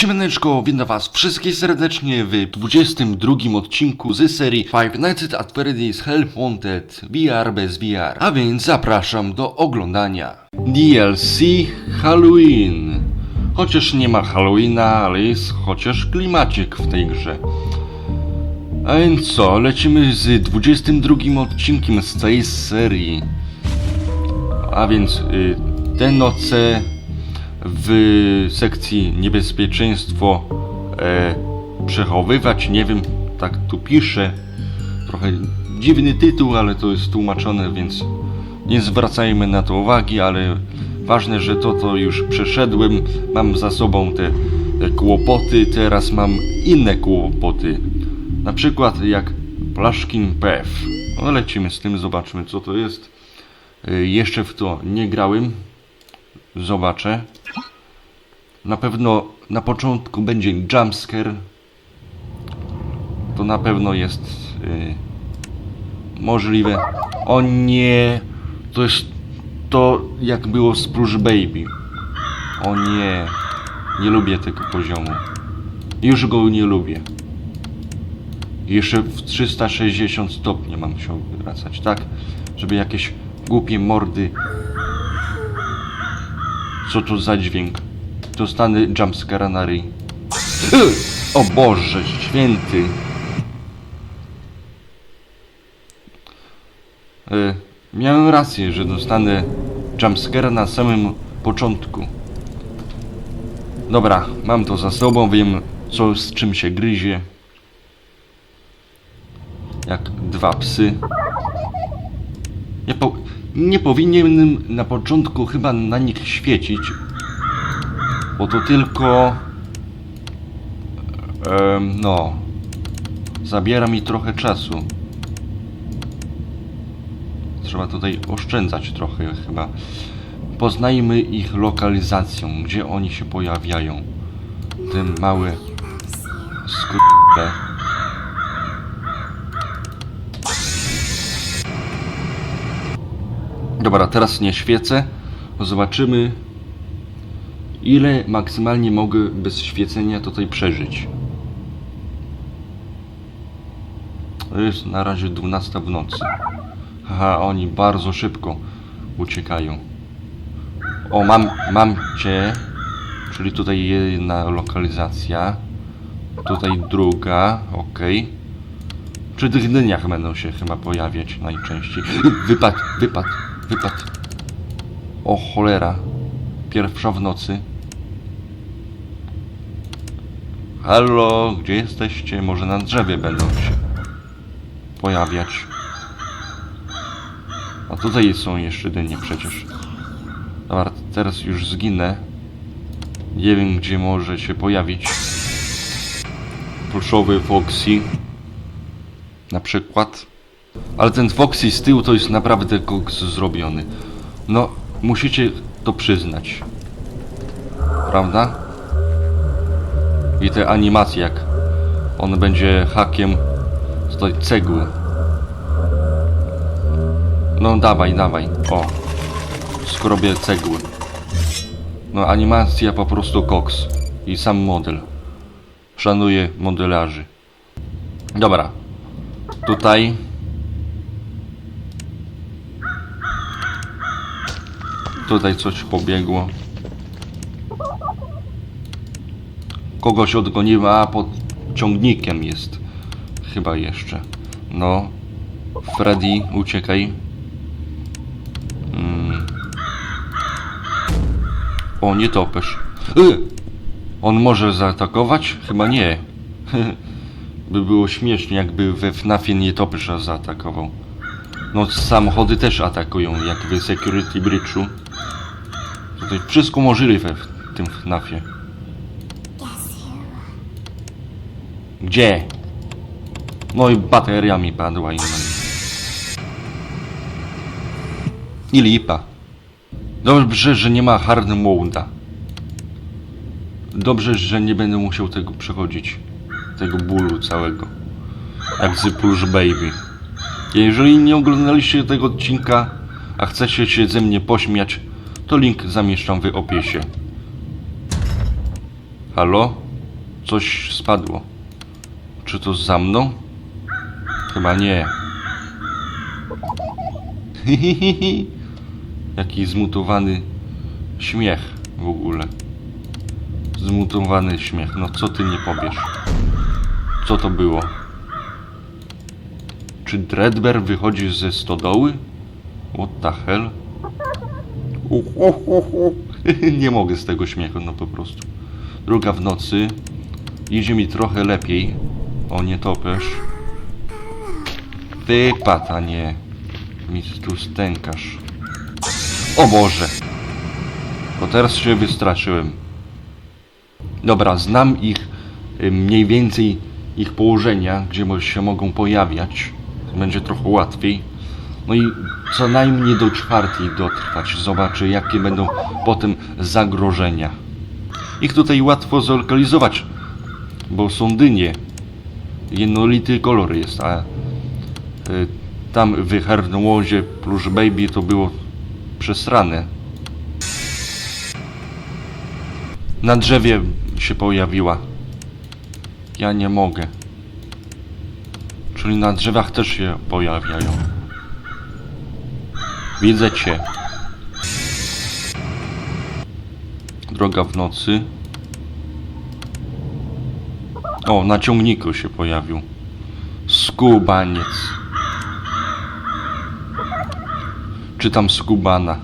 Siemaneczko, witam was wszystkich serdecznie w 22 odcinku z serii Five Nights at Freddy's Help Wanted VR bez VR. A więc zapraszam do oglądania. DLC Halloween. Chociaż nie ma Halloweena, ale jest chociaż klimacik w tej grze. A więc co, lecimy z 22 odcinkiem z tej serii. A więc y, te noce w sekcji niebezpieczeństwo e, przechowywać, nie wiem, tak tu pisze. Trochę dziwny tytuł, ale to jest tłumaczone, więc nie zwracajmy na to uwagi, ale ważne, że to to już przeszedłem, mam za sobą te, te kłopoty, teraz mam inne kłopoty. Na przykład jak Plaszkin PF. No lecimy z tym, zobaczmy co to jest. Y, Jeszcze w to nie grałem. Zobaczę. Na pewno na początku będzie jumpscare. To na pewno jest y, możliwe. O nie! To jest to jak było z Plush Baby. O nie! Nie lubię tego poziomu. Już go nie lubię. Jeszcze w 360 stopni mam się wracać, tak? Żeby jakieś głupie mordy. Co to za dźwięk? Dostanę jumpscara na ryj. O Boże święty! E, miałem rację, że dostanę jumpscara na samym początku. Dobra, mam to za sobą, wiem co z czym się gryzie. Jak dwa psy. Nie, po, nie powinienem na początku chyba na nich świecić, bo to tylko no zabiera mi trochę czasu. Trzeba tutaj oszczędzać trochę chyba. Poznajmy ich lokalizację, gdzie oni się pojawiają. Te małe skurcze. Dobra, teraz nie świecę. Zobaczymy, ile maksymalnie mogę bez świecenia tutaj przeżyć. Jest na razie 12 w nocy. Haha, oni bardzo szybko uciekają. O, mam, mam cię. Czyli tutaj jedna lokalizacja. Tutaj druga, ok. Przy tych dyniach będą się chyba pojawiać najczęściej. Wypad, wypad, wypad. O cholera. Pierwsza w nocy. Halo, gdzie jesteście? Może na drzewie będą się pojawiać. A tutaj są jeszcze dynie przecież. Dobra, teraz już zginę. Nie wiem gdzie może się pojawić. Pluszowy Foxy. Na przykład. Ale ten Foxy z tyłu to jest naprawdę koks zrobiony. No, musicie to przyznać. Prawda? I te animacje jak on będzie hakiem z tej cegły. No dawaj, dawaj. O. Skrobię cegły. No animacja po prostu koks. I sam model. Szanuję modelarzy. Dobra. Tutaj. Tutaj coś pobiegło. Kogoś odgoniła, a pod ciągnikiem jest. Chyba jeszcze. No. Freddy, uciekaj. Mm. O, nie topesz. Y! On może zaatakować? Chyba nie. by było śmiesznie, jakby we FNAFie nie topysza zaatakował. No, samochody też atakują, jak w Security Breachu. Tutaj wszystko możliwe w tym FNAFie. Gdzie? No i bateria mi padła i no. I lipa. Dobrze, że nie ma hard mode'a. Dobrze, że nie będę musiał tego przechodzić. Tego bólu całego. Jak z Plush Baby. Jeżeli nie oglądaliście tego odcinka, a chcecie się ze mnie pośmiać, to link zamieszczam w opisie. Halo? Coś spadło. Czy to za mną? Chyba nie. Hihihihi. Jaki zmutowany śmiech w ogóle. Zmutowany śmiech. No co ty nie powiesz? Co to było? Czy Dreadbear wychodzi ze stodoły? What the hell? Nie mogę z tego śmiechu, no po prostu. Druga w nocy. Idzie mi trochę lepiej. O, nie topesz. Ty, pata, nie. Mi tu stękasz. O Boże! Bo teraz się wystraszyłem. Dobra, znam ich y, mniej więcej ich położenia, gdzie się mogą pojawiać. Będzie trochę łatwiej. No i co najmniej do czwartej dotrwać. Zobaczę, jakie będą potem zagrożenia. Ich tutaj łatwo zlokalizować, bo są dynie. Jednolity kolor jest, a y, tam w Hernłozie plus Baby to było przesrane. Na drzewie się pojawiła. Ja nie mogę. Czyli na drzewach też się pojawiają. Widzę cię. Droga w nocy. O, na ciągniku się pojawił. Skubaniec. Czytam skubana.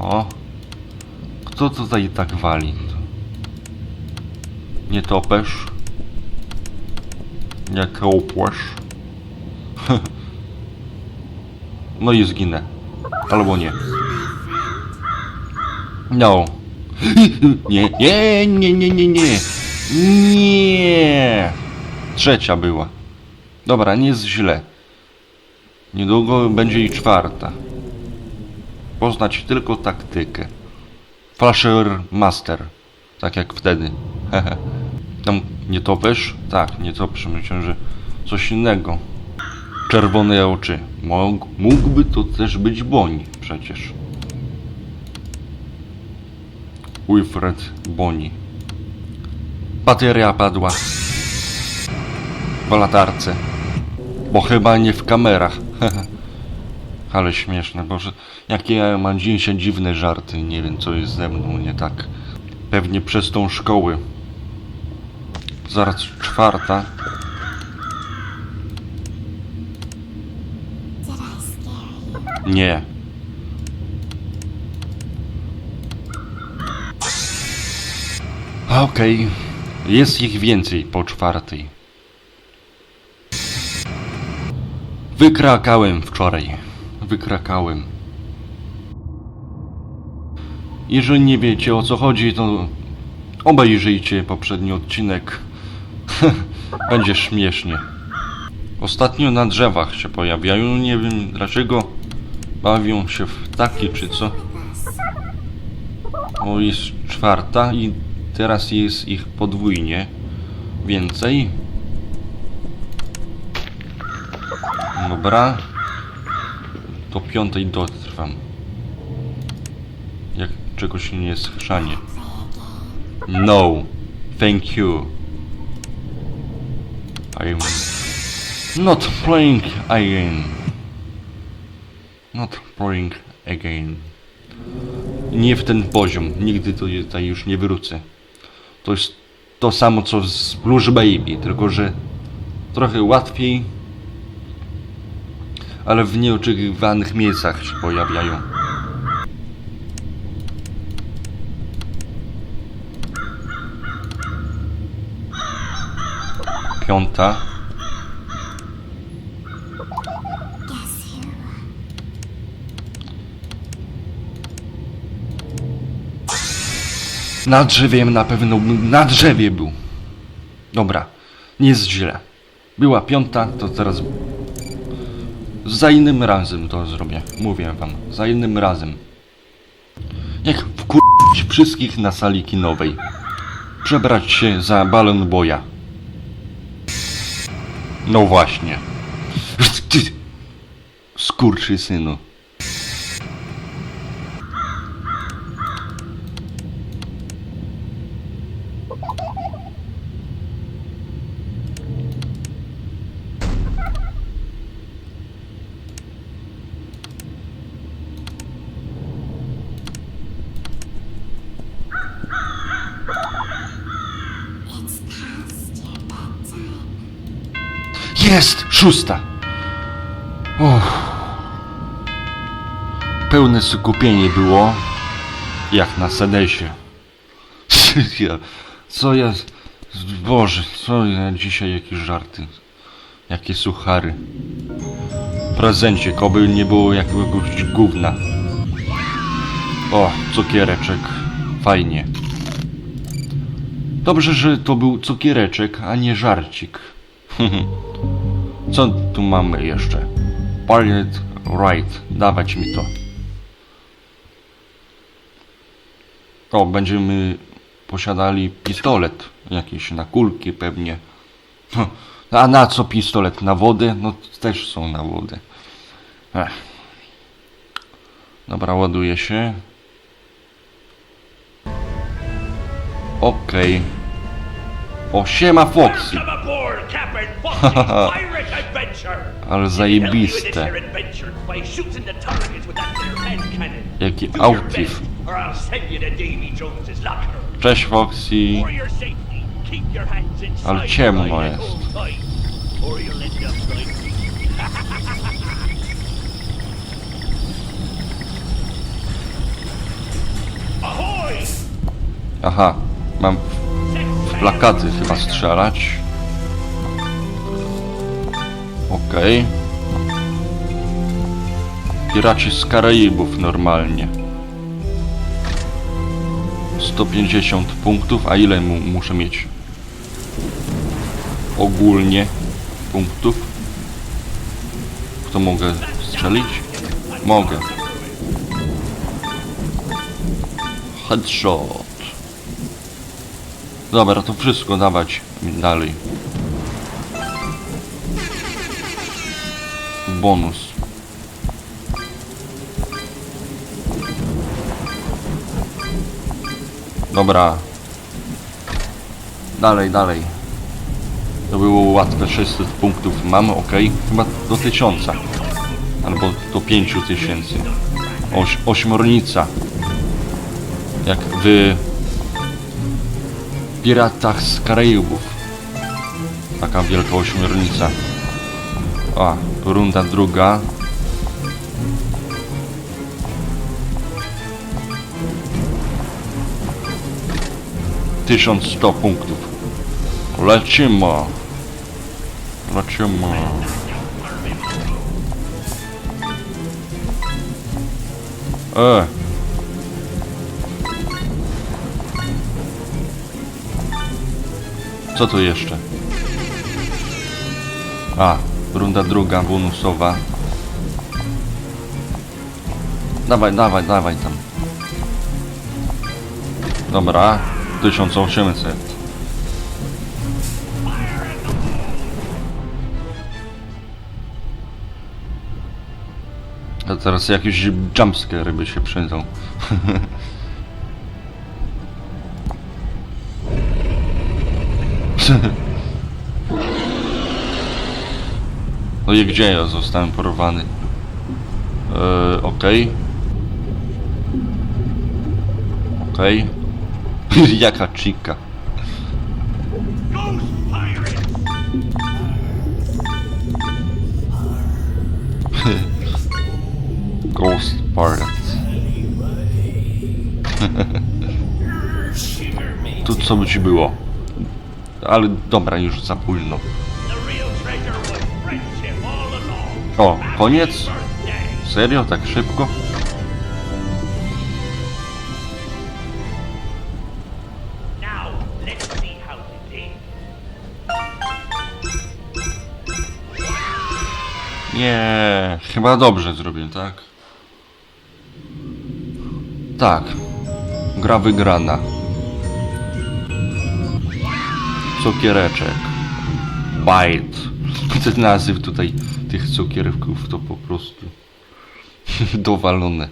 O. Kto tutaj tak wali? Nie topesz? Nie topłesz? no i zginę. Albo nie. No. Nie, nie, nie, nie, nie, nie. Nie. Trzecia była. Dobra, nie jest źle. Niedługo będzie i czwarta. Poznać tylko taktykę. Flasher Master. Tak jak wtedy. Tam nie topesz? Tak, nie topesz. Myślę, że coś innego. Czerwone oczy. Mógł, mógłby to też być Boni przecież. Wilfred Boni. Bateria padła. W latarce. Bo chyba nie w kamerach. Ale śmieszne, Boże. Jakie ja mam dzisiaj dziwne żarty. Nie wiem, co jest ze mną nie tak. Pewnie przez tą szkołę. Zaraz czwarta. Did I scare you? Nie. Okej. Jest ich więcej po czwartej. Wykrakałem wczoraj. Wykrakałem. Jeżeli nie wiecie o co chodzi, to obejrzyjcie poprzedni odcinek. Będzie śmiesznie. Ostatnio na drzewach się pojawiają, nie wiem dlaczego. Bawią się w ptaki czy co. O, jest czwarta i teraz jest ich podwójnie więcej. Dobra. Do piątej dotrwam. Jak czegoś nie jest chrzanie. No. Thank you. I'm not playing again. Not playing again. Nie w ten poziom. Nigdy tutaj już nie wrócę. To jest to samo co z Blues Baby, tylko że trochę łatwiej, ale w nieoczekiwanych miejscach się pojawiają. Piąta. Na drzewie na pewno na drzewie był. Dobra, nie jest źle. Była piąta, to teraz za innym razem to zrobię. Mówię wam, za innym razem. Jak wkurzyć wszystkich na sali kinowej. Przebrać się za balon boja. No właśnie. Skurczy synu. Jest! Szósta! Uff. Pełne skupienie było, jak na sedesie. Co ja... Boże, co ja dzisiaj, jakieś żarty. Jakie suchary. W prezencie, koby nie było jakiegoś gówna. O, cukiereczek. Fajnie. Dobrze, że to był cukiereczek, a nie żarcik. Co tu mamy jeszcze? Pilot Right. Dawać mi to. O, będziemy posiadali pistolet. Jakiś na kulki pewnie. A na co pistolet? Na wodę? No też są na wodę. Ech. Dobra, ładuje się. Okej. O, siema Foxy. Ale zajebiste. Jaki locker. Cześć Foxy. Ale ciemno jest. Aha, mam w plakaty chyba strzelać. Okej. Piraci z Karaibów normalnie. 150 punktów, a ile mu muszę mieć? Ogólnie punktów. To mogę strzelić? Mogę. Headshot. Dobra, to wszystko dawać dalej. Bonus. Dobra. Dalej, dalej. To było łatwe, 600 punktów mamy, ok. Chyba do 1000. Albo do 5000. Oś, ośmiornica. Jak w Piratach z Karaibów. Taka wielka ośmiornica. A, runda druga. Tysiąc sto punktów. Lecimy. Lecimy. E. Co tu jeszcze? A, runda druga, bonusowa. Dawaj, dawaj, dawaj tam. Dobra, 1800. A teraz jakiś jumpscare by się przydał. No i gdzie ja zostałem porwany? Eee, okej. Okej. Jaka chica. Ghost Pirates. Tu co by ci było? Ale dobra, już za późno. O, koniec? Serio? Tak szybko? Nie, chyba dobrze zrobię, tak? Tak. Gra wygrana. Cukiereczek. Bite. Te nazwy tutaj tych cukierków to po prostu dowalone.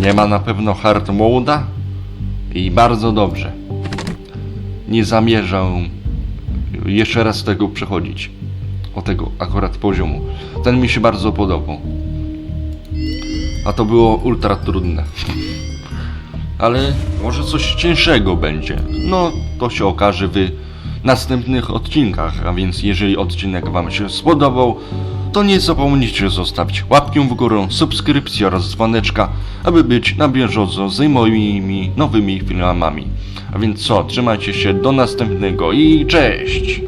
Nie ma na pewno hard moda? I bardzo dobrze. Nie zamierzam jeszcze raz tego przechodzić. O tego akurat poziomu. Ten mi się bardzo podobał. A to było ultra trudne. Ale może coś cięższego będzie. No, to się okaże w następnych odcinkach. A więc jeżeli odcinek Wam się spodobał, to nie zapomnijcie zostawić łapkę w górę, subskrypcji oraz dzwoneczka, aby być na bieżąco z moimi nowymi filmami. A więc co, trzymajcie się do następnego i cześć!